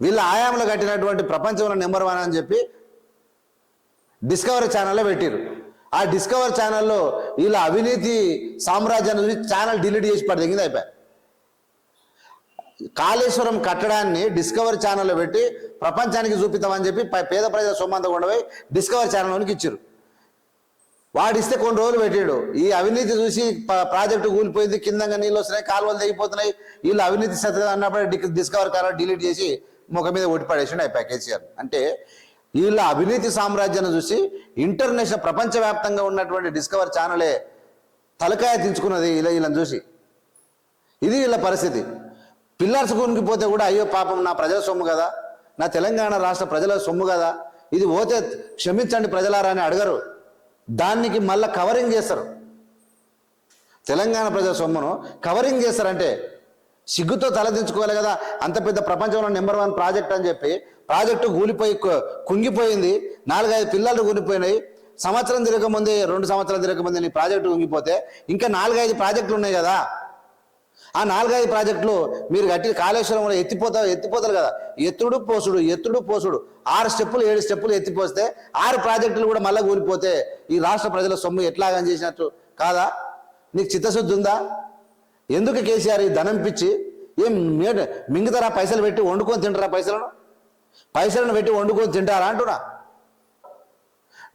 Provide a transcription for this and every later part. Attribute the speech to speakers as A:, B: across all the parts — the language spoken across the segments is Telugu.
A: వీళ్ళ ఆయాంలో కట్టినటువంటి ప్రపంచంలో నెంబర్ వన్ అని చెప్పి డిస్కవరీ ఛానల్లో పెట్టారు ఆ డిస్కవర్ ఛానల్లో వీళ్ళ అవినీతి సామ్రాజ్యాన్ని చూసి ఛానల్ డిలీట్ చేసి పడింది అయిపోయాయి కాళేశ్వరం కట్టడాన్ని డిస్కవర్ ఛానల్లో పెట్టి ప్రపంచానికి చూపిద్దామని చెప్పి పేద ప్రజల సొమ్మంతా కొండపోయి డిస్కవర్ ఛానల్లోనికి ఇచ్చారు వాడిస్తే కొన్ని రోజులు పెట్టాడు. ఈ అవినీతి చూసి ప్రాజెక్టు కూలిపోయింది కిందంగా నీళ్ళు వస్తున్నాయి కాలువలు తెగిపోతున్నాయి వీళ్ళు అవినీతి సత్తా అన్నప్పుడు డిస్కవర్ ఛానల్ డిలీట్ చేసి ముఖం మీద ఒట్టి పడేసిండు అయిపోయి కేసీఆర్ అంటే వీళ్ళ అవినీతి సామ్రాజ్యాన్ని చూసి ఇంటర్నేషనల్ ప్రపంచవ్యాప్తంగా ఉన్నటువంటి డిస్కవర్ ఛానలే తలకాయ దించుకున్నది ఇలా వీళ్ళని చూసి. ఇది వీళ్ళ పరిస్థితి. పిల్లర్స్ కొనికిపోతే కూడా అయ్యో పాపం నా ప్రజల సొమ్ము కదా నా తెలంగాణ రాష్ట్ర ప్రజల సొమ్ము కదా ఇది పోతే క్షమించండి ప్రజలారా అని అడగరు. దానికి మళ్ళా కవరింగ్ చేస్తారు. తెలంగాణ ప్రజల సొమ్మును కవరింగ్ చేస్తారంటే సిగ్గుతో తలదించుకోవాలి కదా. అంత పెద్ద ప్రపంచంలో నెంబర్ వన్ ప్రాజెక్ట్ అని చెప్పి ప్రాజెక్టు కూలిపోయి కుంగిపోయింది. నాలుగైదు పిల్లలు కూలిపోయినాయి. సంవత్సరం తిరగకముందే రెండు సంవత్సరాలు తిరగకముందే నీ ప్రాజెక్టు కుంగిపోతే ఇంకా నాలుగైదు ప్రాజెక్టులు ఉన్నాయి కదా. ఆ నాలుగైదు ప్రాజెక్టులు మీరు కట్టి కాళేశ్వరంలో ఎత్తిపోతా ఎత్తిపోతారు కదా. ఎత్తుడు పోసుడు ఎత్తుడు పోసుడు. ఆరు స్టెప్పులు ఏడు స్టెప్పులు ఎత్తిపోస్తే ఆరు ప్రాజెక్టులు కూడా మళ్ళీ కూలిపోతే ఈ రాష్ట్ర ప్రజల సొమ్ము ఎట్లాగని చేసినట్టు కాదా? నీకు చిత్తశుద్ధి ఉందా? ఎందుకు కేసీఆర్ ఈ ధనం పిచ్చి? ఏం మేట మింగుతారా పైసలు పెట్టి వండుకొని తింటారా పైసలను? పైసలను పెట్టి వండుకొని తింటారా అంటున్నా.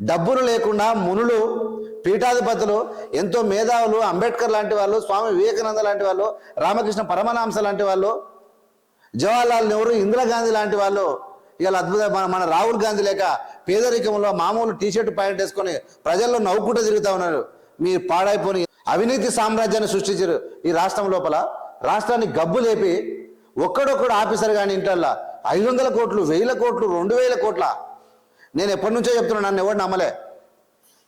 A: డబ్బులు లేకుండా మునులు పీఠాధిపతులు ఎంతో మేధావులు అంబేద్కర్ లాంటి వాళ్ళు స్వామి వివేకానంద లాంటి వాళ్ళు రామకృష్ణ పరమనాంస లాంటి వాళ్ళు జవహర్లాల్ నెహ్రూ ఇందిరాగాంధీ లాంటి వాళ్ళు ఇవాళ అద్భుత మన మన రాహుల్ గాంధీ లేక పేదరికంలో మామూలు టీషర్ట్ ప్యాంట్ వేసుకొని ప్రజల్లో నవ్వుకుంటూ తిరుగుతా ఉన్నారు. మీరు పాడైపోని అవినీతి సామ్రాజ్యాన్ని సృష్టించారు ఈ రాష్ట్రం లోపల. రాష్ట్రాన్ని గబ్బు లేపి ఒక్కడొక్కడు ఆఫీసర్ కానీ ఇంటల్లా ఐదు వందల కోట్లు వేల కోట్లు రెండు వేల కోట్ల. నేను ఎప్పటి నుంచో చెప్తున్నా నన్ను ఎవడు నమ్మలే.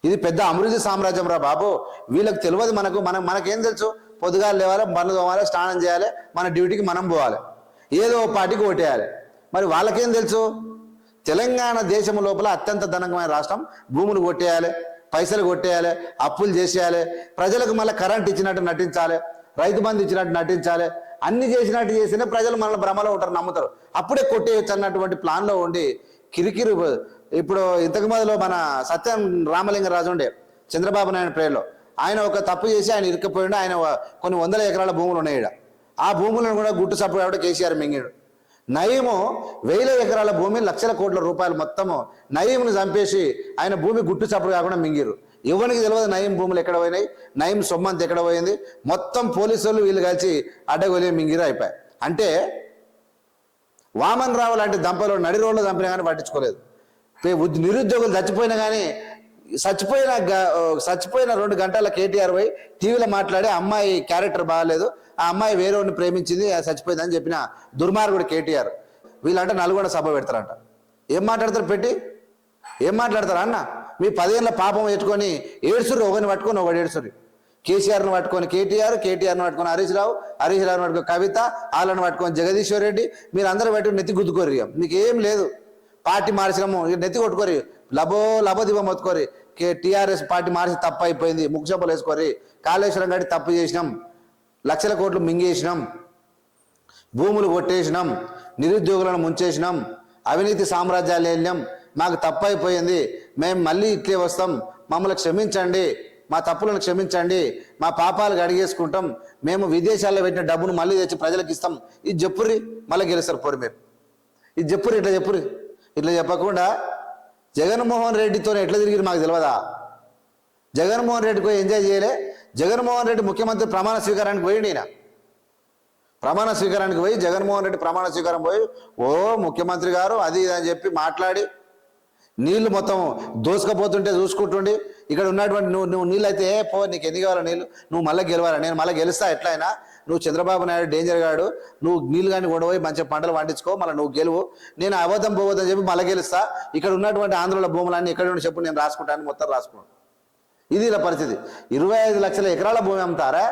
A: ఇది పెద్ద అభివృద్ధి సామ్రాజ్యం రా బాబు. వీళ్ళకి తెలియదు మనకు మనం మనకేం తెలుసు? పొద్దుగాలు లేవాలి బండ్లు తోమాలి స్నానం చేయాలి మన డ్యూటీకి మనం పోవాలి. ఏదో పార్టీకి ఓటేయాలి. మరి వాళ్ళకేం తెలుసు? తెలంగాణ దేశం లోపల అత్యంత ధనకమైన రాష్ట్రం భూములు కొట్టేయాలి. పైసలు కొట్టేయాలి అప్పులు చేసేయాలి ప్రజలకు మళ్ళీ కరెంట్ ఇచ్చినట్టు నటించాలి రైతు బంధు ఇచ్చినట్టు నటించాలి అన్ని చేసినట్టు చేసినా ప్రజలు మనల్ని భ్రమలో ఉంటారు నమ్ముతారు. అప్పుడే కొట్టేయచ్చు అన్నటువంటి ప్లాన్లో ఉండి కిరికిరి ఇప్పుడు ఇంతకు మొదలు మన సత్యం రామలింగరాజు ఉండే చంద్రబాబు నాయుడు ప్రేయర్లో ఆయన ఒక తప్పు చేసి ఆయన ఇరుక్కుపోయిండు ఆయన కొన్ని వందల ఎకరాల భూములు ఉన్నాయి ఈడ. ఆ భూములను కూడా గుట్టు సప్పుడు కేసీఆర్ మింగాడు. నయీము వేల ఎకరాల భూమి లక్షల కోట్ల రూపాయలు మొత్తము నయీంను చంపేసి ఆయన భూమి గుట్టు చప్పుడు కాకుండా మింగిరు ఎవరికి తెలియదు నయీం భూములు ఎక్కడ పోయినాయి నయీం సొమ్మంత ఎక్కడ పోయింది. మొత్తం పోలీసులు వీళ్ళు కలిసి అడ్డగొలి మింగిరు అయిపోయాయి. అంటే వామన్ రావు లాంటి దంపలు నడి రోడ్లు చంపినా కానీ పట్టించుకోలేదు. నిరుద్యోగులు చచ్చిపోయినా కానీ చచ్చిపోయిన గ- చచ్చిపోయిన రెండు గంటల కేటీఆర్ పోయి టీవీలో మాట్లాడి అమ్మాయి క్యారెక్టర్ బాగాలేదు ఆ అమ్మాయి వేరేవాడిని ప్రేమించింది అది చచ్చిపోయిందని చెప్పిన దుర్మార్గుడు కేటీఆర్. వీళ్ళంటే నల్గొండ సభ పెడతారంట. ఏం మాట్లాడతారు పెట్టి? ఏం మాట్లాడతారు అన్న? మీ పదేళ్ళ పాపం పెట్టుకొని ఏడుసురు ఒకరిని పట్టుకొని ఒకటి ఏడుసురు కేసీఆర్ను పట్టుకొని కేటీఆర్ కేటీఆర్ను పట్టుకొని హరీష్ రావు హరీష్ రావుని పట్టుకొని కవిత వాళ్ళని పట్టుకొని జగదీశ్వర్ రెడ్డి మీరు అందరూ పెట్టుకుని నెత్తి గుద్దుకోరు ఇక. మీకు ఏం లేదు. పార్టీ మార్చినాము ఇక నెత్తి కొట్టుకోరి లబో లబోదిబో మొత్తుకోరి. కే టీఆర్ఎస్ పార్టీ మార్చి తప్పు అయిపోయింది ముఖ్యపలు వేసుకోరి. కాళేశ్వరం గడి తప్పు చేసినాం. లక్షల కోట్లు మింగేసినాం. భూములు కొట్టేసినాం. నిరుద్యోగులను ముంచేసినాం. అవినీతి సామ్రాజ్యాలు వెళ్ళాం మాకు తప్పు అయిపోయింది మేము మళ్ళీ ఇట్లే వస్తాం. మమ్మల్ని క్షమించండి. మా తప్పులను క్షమించండి. మా పాపాలు అడిగేసుకుంటాం మేము విదేశాల్లో పెట్టిన డబ్బును మళ్ళీ తెచ్చి ప్రజలకు ఇస్తాం. ఇది చెప్పుర్రి. మళ్ళీ గెలుస్తారు పోరు మీరు ఇది చెప్పుర్రి ఇట్లా చెప్పుర్రి. ఇట్లా చెప్పకుండా జగన్మోహన్ రెడ్డితో ఎట్లా తిరిగి మాకు తెలియదా జగన్మోహన్ రెడ్డికి పోయి ఎంజాయ్ చేయలే. జగన్మోహన్ రెడ్డి ముఖ్యమంత్రి ప్రమాణ స్వీకారానికి పోయి నేను ప్రమాణ స్వీకారానికి పోయి జగన్మోహన్ రెడ్డి ప్రమాణ స్వీకారం పోయి ఓ ముఖ్యమంత్రి గారు అది ఇది అని చెప్పి మాట్లాడి నీళ్ళు మొత్తం దోసుకపోతుంటే చూసుకుంటుండి ఇక్కడ ఉన్నటువంటి నువ్వు నువ్వు నీళ్ళు అయితే "ఏ, పో నీకు ఎన్ని కావాలి నీళ్ళు? నువ్వు మళ్ళీ గెలవాలి? నేను మళ్ళీ గెలుస్తా ఎట్లయినా? నువ్వు చంద్రబాబు నాయుడు డేంజర్ గాడు నువ్వు నీళ్ళు కానీ కొడపోయి మంచిగా పంటలు పండించుకో మళ్ళీ నువ్వు గెలువు. నేను అబద్ధం పోవద్దని చెప్పి మళ్ళీ గెలుస్తా. ఇక్కడ ఉన్నటువంటి ఆంధ్రుల భూములన్నీ ఎక్కడ ఉండి చెప్పు నేను రాసుకుంటాను మొత్తం రాసుకున్నాను ఇది ఇలా పరిస్థితి. ఇరవై ఐదు లక్షల ఎకరాల భూమి అమ్ముతారా?